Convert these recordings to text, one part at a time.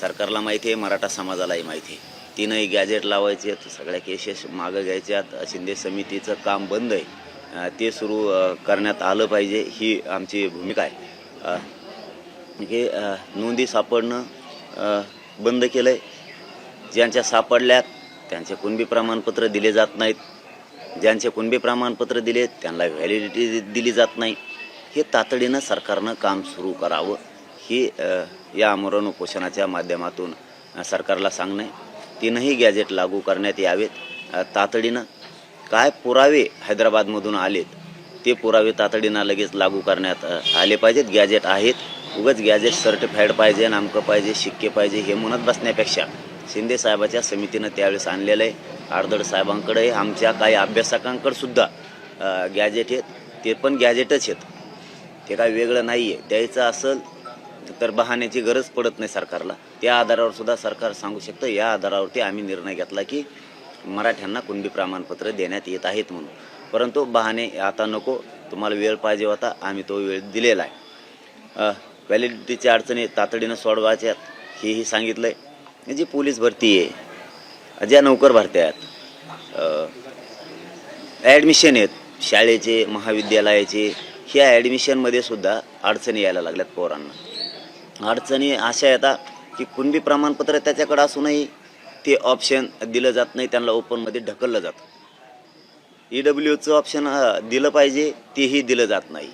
सरकारला माहिती आहे मराठा समाजालाही माहिती आहे. तीनही गॅजेट लावायचे आहेत सगळ्या केसेस मागं घ्यायच्यात शिंदे समितीचं काम बंद आहे. ते सुरू करण्यात आलं पाहिजे ही आमची भूमिका आहे. की हे नोंदी सापडणं बंद केलं आहे ज्यांच्या सापडल्यात त्यांचे कुणबी प्रमाणपत्र दिले जात नाहीत. ज्यांचे कुणबी प्रमाणपत्र दिले त्यांना व्हॅलिडिटी दिली जात नाही. हे तातडीनं सरकारनं काम सुरू करावं. ही या आमरण उपोषणाच्या माध्यमातून सरकारला सांगणं. तीनही गॅजेट लागू करण्यात यावेत. तातडीनं काय पुरावे हैदराबादमधून आलेत ते पुरावे तातडीनं लगेच लागू करण्यात आले पाहिजेत. गॅजेट आहेत. उगाच गॅजेट सर्टिफाईड पाहिजे नामकं पाहिजे शिक्के पाहिजे हे म्हणत बसण्यापेक्षा शिंदे साहेबाच्या समितीनं त्यावेळेस आणलेलं आहे. आर्दड साहेबांकडे आमच्या काही अभ्यासकांकडंसुद्धा गॅजेट आहेत. ते पण गॅजेटच आहेत. ते काय वेगळं नाही आहे द्यायचं असेल तर बहाण्याची गरज पडत नाही सरकारला. त्या आधारावर सुद्धा सरकार सांगू शकतं. या आधारावरती आम्ही निर्णय घेतला की मराठ्यांना कुणबी प्रमाणपत्र देण्यात येत आहेत म्हणून. परंतु बहाणे आता नको. तुम्हाला वेळ पाहिजे होता. आम्ही तो वेळ दिलेला आहे. व्हॅलिडिटीच्या अडचणी तातडीनं सोडवायच्यात हेही सांगितलं आहे जी पोलीस भरती आहे ज्या नोकर भरत्या आहेत ॲडमिशन आहेत शाळेचे महाविद्यालयाचे ह्या ॲडमिशनमध्ये सुद्धा अडचणी यायला लागल्यात पोरांना. अडचणी अशा येतात की कुणबी प्रमाणपत्र त्याच्याकडं असूनही ते ऑप्शन दिलं जात नाही त्यांना ओपनमध्ये ढकललं जातं. ई डब्ल्यूचं ऑप्शन दिलं पाहिजे तेही दिलं जात नाही.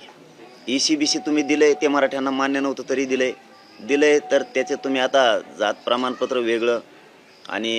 ई सी बी सी तुम्ही दिलंय ते मराठ्यांना मान्य नव्हतं तरी दिलं दिलं आहे तर त्याचे तुम्ही आता जात प्रमाणपत्र वेगळं आणि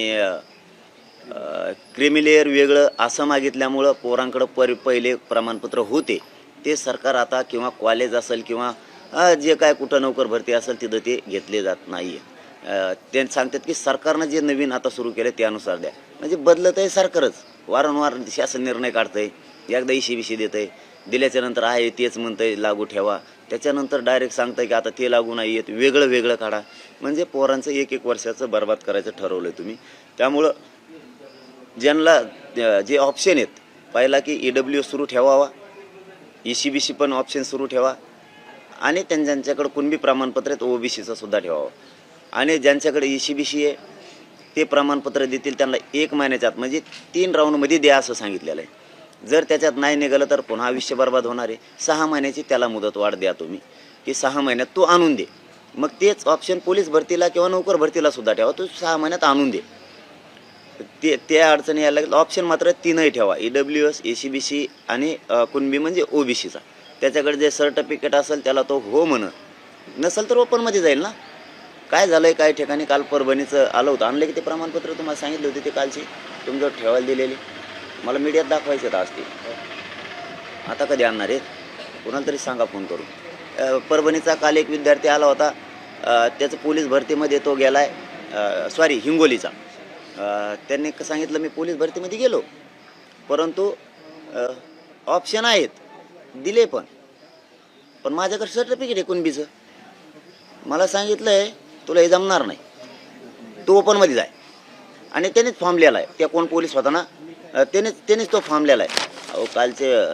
क्रिमिलेअर वेगळं असं मागितल्यामुळं पोरांकडं पर पहिले प्रमाणपत्र होते. ते सरकार आता किंवा कॉलेज असेल किंवा जे काय कुठं नोकर भरती असेल तिथं ते घेतले जात नाही आहे ते सांगतात की सरकारनं जे नवीन आता सुरू केलं त्यानुसार द्या. म्हणजे बदलत आहे सरकारच. वारंवार शासन निर्णय काढतंय. एकदा इशी बिशी देत आहे दिल्याच्या नंतर आहे तेच म्हणतंय लागू ठेवा. त्याच्यानंतर डायरेक्ट सांगतंय की आता ते लागू नाही येत वेगळं वेगळं काढा. म्हणजे पोरांचं एक एक वर्षाचं बर्बाद करायचं ठरवलं आहे तुम्ही. त्यामुळं ज्यांना जे ऑप्शन आहेत पहिला की ई डब्ल्यू सुरू ठेवावा. ई सी बी सी पण ऑप्शन सुरू ठेवा. आणि त्यां कुणबी प्रमाणपत्र आहेत ओ बी सुद्धा ठेवावं. आणि ज्यांच्याकडे ई सी बी सी आहे ते प्रमाणपत्र देतील त्यांना एक महिन्याच्या आत म्हणजे तीन राऊंडमध्ये द्या असं सांगितलेलं आहे. जर त्याच्यात नाही निघालं तर पुन्हा आयुष्य बर्बाद होणार आहे. सहा महिन्याची त्याला मुदत वाढ द्या तुम्ही. की सहा महिन्यात तू आणून दे. मग तेच ऑप्शन पोलीस भरतीला किंवा नोकर भरतीला सुद्धा ठेवा. तू सहा महिन्यात आणून दे. ते त्या अडचणी यायला लागेल ऑप्शन मात्र तीनही ठेवा. E W S A C B C आणि कुणबी म्हणजे ओ बी सीचा त्याच्याकडे जे सर्टिफिकेट असेल त्याला तो हो म्हण नसेल तर ओपनमध्ये जाईल ना. काय झालं आहे काय ठिकाणी? काल परभणीचं आलं होतं. आणलं की ते प्रमाणपत्र तुम्हाला सांगितले होते ते कालची? तुमच्यावर ठेवायला दिलेली. मला मीडियात दाखवायचं तर आज ते. आता कधी आणणार आहेत? कोणाला तरी सांगा फोन करून. परभणीचा काल एक विद्यार्थी आला होता. त्याचं पोलीस भरतीमध्ये तो गेला आहे सॉरी हिंगोलीचा. त्यांनी सांगितलं मी पोलीस भरतीमध्ये गेलो. परंतु ऑप्शन आहेत. दिले पण. पण माझ्याकडे सर्टिफिकेट आहे कुणबीचं. मला सांगितलं आहे तुला हे जमणार नाही. तू ओपनमध्ये जाय आणि त्यानेच फॉर्म लिहिला आहे. त्या कोण पोलीस होता ना? त्यानेच त्यानेच तो फॉर्म लिहिला आहे. अहो कालचे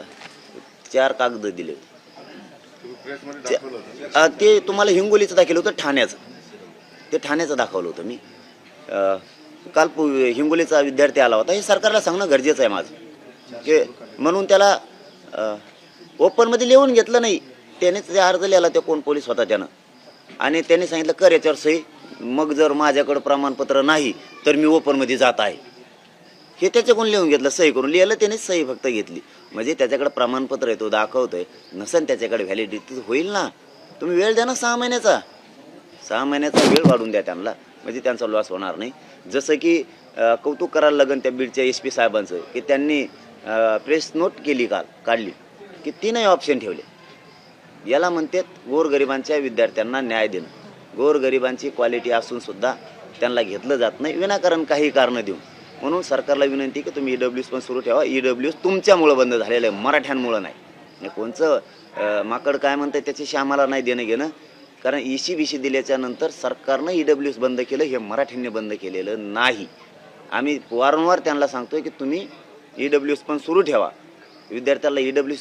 चार कागद दिले. होते ते- ते तुम्हाला हिंगोलीचं दाखवलं होतं ठाण्याचं. ते ठाण्याचं दाखवलं होतं मी. अ, काल पु- हिंगोलीचा विद्यार्थी आला होता. हे सरकारला सांगणं गरजेचं आहे माझं. की म्हणून त्याला अ, ओपनमध्ये लिहून घेतलं नाही. त्यानेच ते अर्ज लिहिला ते कोण पोलीस होता त्यानं. आणि त्याने सांगितलं कर याच्यावर सही. मग जर माझ्याकडं प्रमाणपत्र नाही तर मी ओपनमध्ये जात आहे. हे त्याच्याकडून लिहून घेतलं सही करून लिहिलं त्याने सही फक्त घेतली. म्हणजे त्याच्याकडे प्रमाणपत्र आहे तो दाखवतोय. नसेल त्याच्याकडे व्हॅलिडिटी होईल ना. तुम्ही वेळ द्या ना सहा महिन्याचा. सहा महिन्याचा वेळ वाढून द्या त्यांना. म्हणजे त्यांचा लॉस होणार नाही. जसं की कौतुक करायला लागन त्या बीडच्या एस पी साहेबांचं की त्यांनी प्रेस नोट केली काल काढली. की तीनही ऑप्शन ठेवले. याला म्हणतात गोरगरिबांच्या विद्यार्थ्यांना न्याय देणं. गोरगरिबांची क्वालिटी असून सुद्धा त्यांना घेतलं जात नाही. विनाकारण काही कारणं देऊन. म्हणून सरकारला विनंती की तुम्ही ई डब्ल्यूज पण सुरू ठेवा. ई डब्ल्यूज तुमच्यामुळं बंद झालेलं आहे. मराठ्यांमुळं नाही. कोणचं माकड काय म्हणतं त्याच्याशी आम्हाला नाही देणं घेणं. कारण ई सी बी सी दिल्याच्या नंतर सरकारनं ई डब्ल्यूस बंद केलं. हे मराठ्यांनी बंद केलेलं नाही. आम्ही वारंवार त्यांना सांगतोय की तुम्ही ई डब्ल्यूज पण सुरू ठेवा. विद्यार्थ्याला ई डब्ल्यूज